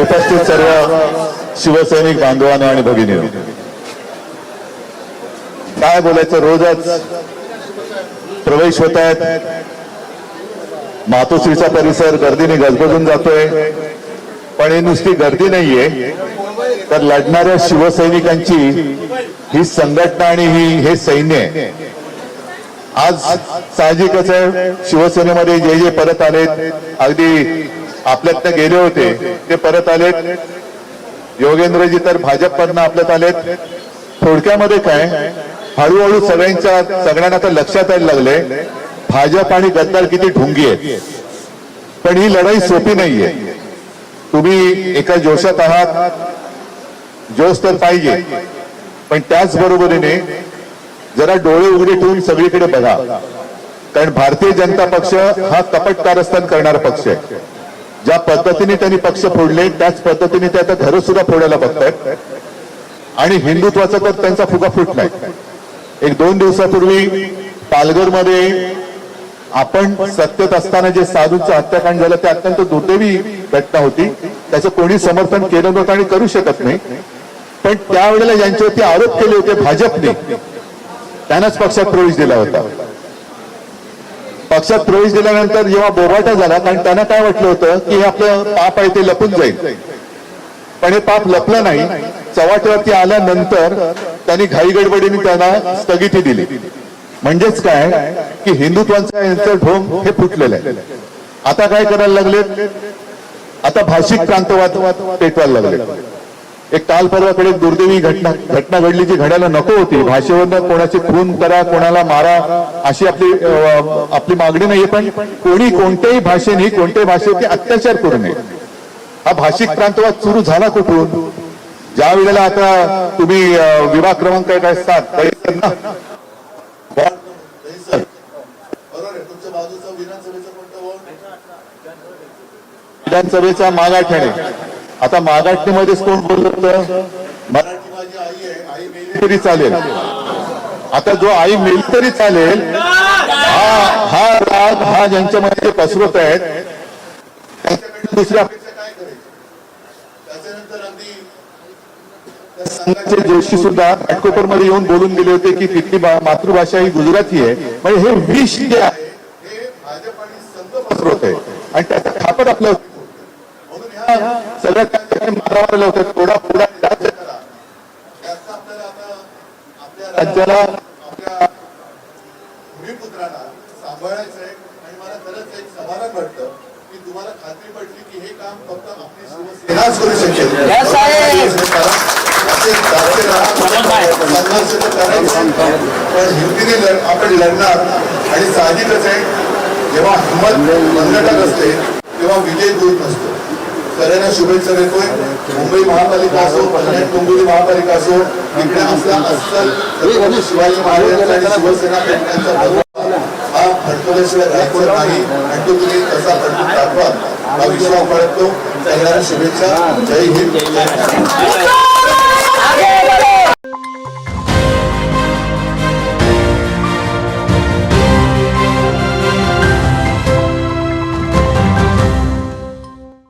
उपस्थित सर्व शिवसैनिक बांधवांनो आणि भगिनी काय बोलायचं? रोजच प्रवेश होत आहेत. मातोश्रीचा परिसर गर्दीने गजबजून जातोय. पण ही नुसती गर्दी नाहीये. तर लढणाऱ्या शिवसैनिकांची ही संघटना आणि ही हे सैन्य आहे. आज साहजिकच आहे. शिवसेनेमध्ये जे जे परत आलेत अगदी आपल्यातनं गेले होते ते परत आलेत. योगेंद्रजी तर भाजपमधनं आपल्यात आलेत. थोडक्यामध्ये काय हळूहळू सगळ्यांच्या सगळ्यांना तर लक्षात यायला लागले भाजप आणि गद्दार किती ढोंगी आहेत. पण ही लढाई सोपी नाहीये. तुम्ही एका जोशात आहात जोश तर पाहिजे. पण त्याच बरोबरीने जरा डोळे उघडे ठेवून सगळीकडे बघा. कारण भारतीय जनता पक्ष हा कपट कारस्थान करणारा पक्ष आहे. ज्या पद्धतीने त्यांनी पक्ष फोडले त्याच पद्धतीने ते आता घरं सुद्धा फोडायला बघतायत. आणि हिंदुत्वाचा तर त्यांचा फुगा फुटलाय. एक दोन दिवसापूर्वी पालघरमध्ये आपण सत्तेत असताना जे साधूंचं हत्याकांड झालं ते अत्यंत दुर्दैवी घटना होती. त्याचं कोणी समर्थन केलं नव्हतं आणि करू शकत नाही. पण त्यावेळेला ज्यांच्यावरती आरोप केले होते भाजपने त्यांनाच पक्षात प्रवेश दिला होता. पक्षात प्रवेश दिल्यानंतर जेव्हा बोबाटा झाला कारण त्यांना काय वाटलं होतं की हे आपलं पाप आहे ते लपून जाईल. पण हे पाप लपलं नाही. चव्हाट्यावरती आल्यानंतर त्यांनी घाईगडबडीने त्यांना स्थगिती दिली. म्हणजेच काय? की हिंदुत्वाचं यांचं ढोंग हे फुटलेलं आहे. आता काय करायला लागले आता भाषिक क्रांतवाद पेटवायला लागले एक काल परवाकडे एक दुर्दैवी घटना घटना घडली जी घडायला नको होती भाषेवरनं कोणाचे खून करा कोणाला मारा अशी आपली आपली मागणी नाहीये पण कोणी कोणत्याही भाषेने कोणत्याही भाषेवरती अत्याचार करू नये हा भाषिक प्रांतवाद सुरू झाला कुठून ज्या वेळेला आता तुम्ही विभाग क्रमांक काय असतात ना? आहे. विधानसभेचा विधानसभेचा मागाठणे आता मागाठणीमध्येच कोण बोलत होतं मराठी माझी आई आहे आई मेली तरी चालेल. आता जो आई मेली तरी चालेल हा हा राग हा ज्यांच्यामध्ये पसरवत आहेत दुसऱ्या संघाचे जोशी सुद्धा घाटकोपरमध्ये येऊन बोलून गेले होते की तिथली मातृभाषा ही गुजराती आहे. म्हणजे हे विष जे आहे हे भाजप आणि संघ पसरवत आहे. आणि त्याचा खापर आपलं काही मारावर लावतात थोडा पुढा राज्य करा. याचा आपल्याला आता आपल्या राज्याला आपल्या भूमिपुत्राला सांभाळायचं आहे. आणि मला खरंच एक समाधान वाटतं की तुम्हाला खात्री पडली की हे काम फक्त आपली शिवसेनाच करू शकेल. असे जाते राहा, संघर्ष तर करायचं. पण हिमतीने आपण लढणार. आणि साहजिकच आहे जेव्हा हिंमत संघटक असते तेव्हा विजय दूर नसतो सगळ्यांना शुभेच्छा देतोय. मुंबई महापालिका असो पुण्यात डोंबिवली महापालिका असो इकडे असला अस्सल छत्रपती शिवाजी महाराज आणि शिवसेना यांचा हा फडकवल्याशिवाय राहायचं नाही आणि तो तुम्ही कसा फडकून दाखवा हा विश्वास बाळगतो. सगळ्यांना शुभेच्छा. जय हिंद. जय